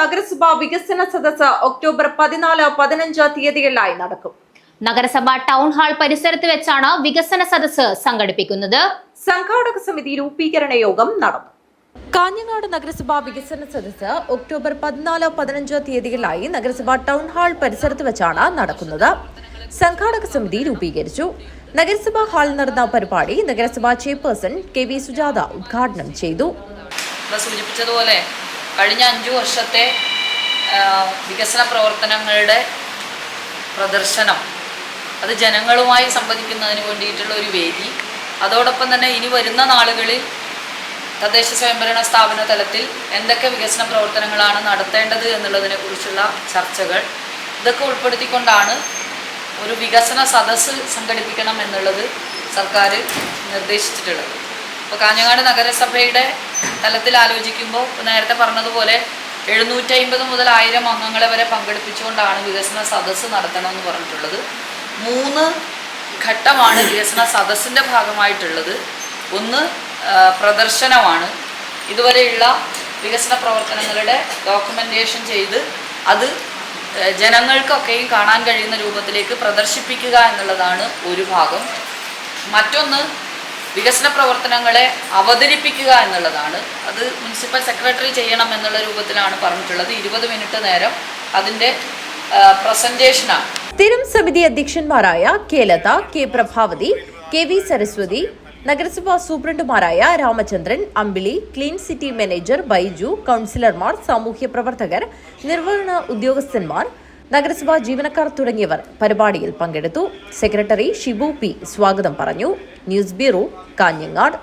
നഗരസഭാ വികസന സദസ്സ് ഒക്ടോബർ പതിനാല് പതിനഞ്ച് തീയതികളിലായി നടക്കും. നഗരസഭ ടൗൺ ഹാൾ പരിസരത്ത് വെച്ചാണ് വികസന സദസ് സംഘടിപ്പിക്കുന്നത്. സംഘാടക സമിതി രൂപീകരണ യോഗം നടന്നു. കാഞ്ഞങ്ങാട് നഗരസഭാ വികസന സദസ്സ് ഒക്ടോബർ പതിനാല് പതിനഞ്ച് തീയതികളിലായി നഗരസഭാ ടൗൺ ഹാൾ പരിസരത്ത് വെച്ചാണ് നടക്കുന്നത്. സംഘാടക സമിതി രൂപീകരിച്ചു. നഗരസഭാ ഹാളിൽ നടന്ന പരിപാടി നഗരസഭാ ചെയർപേഴ്സൺ കെ വി സുജാത ഉദ്ഘാടനം ചെയ്തു. സൂചിപ്പിച്ചതുപോലെ കഴിഞ്ഞ അഞ്ചു വർഷത്തെ വികസന പ്രവർത്തനങ്ങളുടെ പ്രദർശനം. അത് ജനങ്ങളുമായി സംവദിക്കുന്നതിന് വേണ്ടിയിട്ടുള്ള ഒരു വേദി. അതോടൊപ്പം തന്നെ ഇനി വരുന്ന നാളുകളിൽ തദ്ദേശ സ്വയംഭരണ സ്ഥാപന തലത്തിൽ എന്തൊക്കെ വികസന പ്രവർത്തനങ്ങളാണ് നടത്തേണ്ടത് എന്നുള്ളതിനെ കുറിച്ചുള്ള ചർച്ചകൾ. ഇതൊക്കെ ഉൾപ്പെടുത്തിക്കൊണ്ടാണ് ഒരു വികസന സദസ്സ് സംഘടിപ്പിക്കണം എന്നുള്ളത് സർക്കാർ നിർദ്ദേശിച്ചിട്ടുള്ളത്. അപ്പോൾ കാഞ്ഞങ്ങാട് നഗരസഭയുടെ തലത്തിൽ ആലോചിക്കുമ്പോൾ ഇപ്പോൾ നേരത്തെ പറഞ്ഞതുപോലെ എഴുന്നൂറ്റി അമ്പത് മുതൽ ആയിരം അംഗങ്ങളെ വരെ പങ്കെടുപ്പിച്ചുകൊണ്ടാണ് വികസന സദസ്സ് നടത്തണമെന്ന് പറഞ്ഞിട്ടുള്ളത്. മൂന്ന് ഘട്ടമാണ് വികസന സദസ്സിന്റെ ഭാഗമായിട്ടുള്ളത്. ഒന്ന് പ്രദർശനമാണ്. ഇതുവരെയുള്ള വികസന പ്രവർത്തനങ്ങളുടെ ഡോക്യുമെന്റേഷൻ ചെയ്ത് അത് ജനങ്ങൾക്കൊക്കെയും കാണാൻ കഴിയുന്ന രൂപത്തിലേക്ക് പ്രദർശിപ്പിക്കുക എന്നുള്ളതാണ് ഒരു ഭാഗം. മറ്റൊന്ന് വികസന പ്രവർത്തനങ്ങളെ അവതരിപ്പിക്കുക എന്നുള്ളതാണ്. അത് മുനിസിപ്പൽ സെക്രട്ടറി ചെയ്യണം എന്നുള്ള രൂപത്തിലാണ് പറഞ്ഞിട്ടുള്ളത്. ഇരുപത് മിനിറ്റ് നേരം അതിന്റെ പ്രസന്റേഷനാണ് സ്ഥിരം സമിതി അധ്യക്ഷന്മാരായ K Latha K Prabhavathi K V Saraswathi നഗരസഭാ സൂപ്രണ്ടുമാരായ Ramachandran Ambili clean city manager Baiju കൗൺസിലർമാർ സാമൂഹ്യ പ്രവർത്തകർ നിർവഹണ ഉദ്യോഗസ്ഥന്മാർ നഗരസഭാ ജീവനക്കാർ തുടങ്ങിയവർ പരിപാടിയിൽ പങ്കെടുത്തു. സെക്രട്ടറി ഷിബു പി സ്വാഗതം പറഞ്ഞു. News bureau Kanhangad.